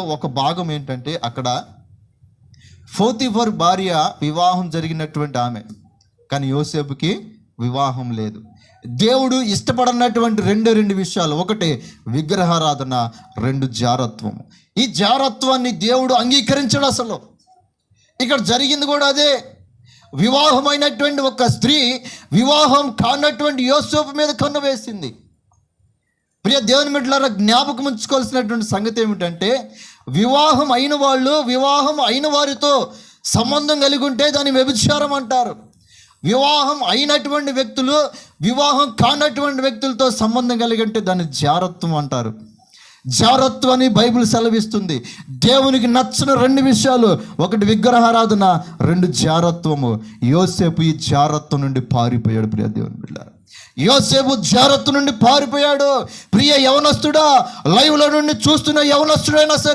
ఒక భాగం ఏంటంటే అక్కడ ఫోతిఫర్ భార్య వివాహం జరిగినటువంటి ఆమె కానీ యోసేపుకి వివాహం లేదు. దేవుడు ఇష్టపడనటువంటి రెండు రెండు విషయాలు. ఒకటి విగ్రహారాధన రెండు జారత్వం ఈ జారత్వాన్ని దేవుడు అంగీకరించడు అసలు. ఇక్కడ జరిగింది కూడా అదే. వివాహమైనటువంటి ఒక స్త్రీ వివాహం కానటువంటి యోసేపు మీద కన్ను వేసింది. ప్రియ దేవుని మిట్లారా జ్ఞాపకం ఉంచుకోవాల్సినటువంటి సంగతి ఏమిటంటే వివాహం అయిన వాళ్ళు వివాహం అయిన వారితో సంబంధం కలిగి ఉంటే దాన్ని వ్యభిచారం అంటారు. వివాహం అయినటువంటి వ్యక్తులు వివాహం కానటువంటి వ్యక్తులతో సంబంధం కలిగి ఉంటే దాన్ని జారత్వం అంటారు. జారత్వం అని బైబిల్ సెలవిస్తుంది. దేవునికి నచ్చిన రెండు విషయాలు ఒకటి విగ్రహారాధన రెండు జారత్వము. యోసేపు ఈ జారత్వం నుండి పారిపోయాడు ప్రియ దేవుని బిడ్డారు. యోసేపు జారత్తు నుండి పారిపోయాడు. ప్రియ యవనస్తుడా లైవ్లో నుండి చూస్తున్న యవనస్తుడైనా సరే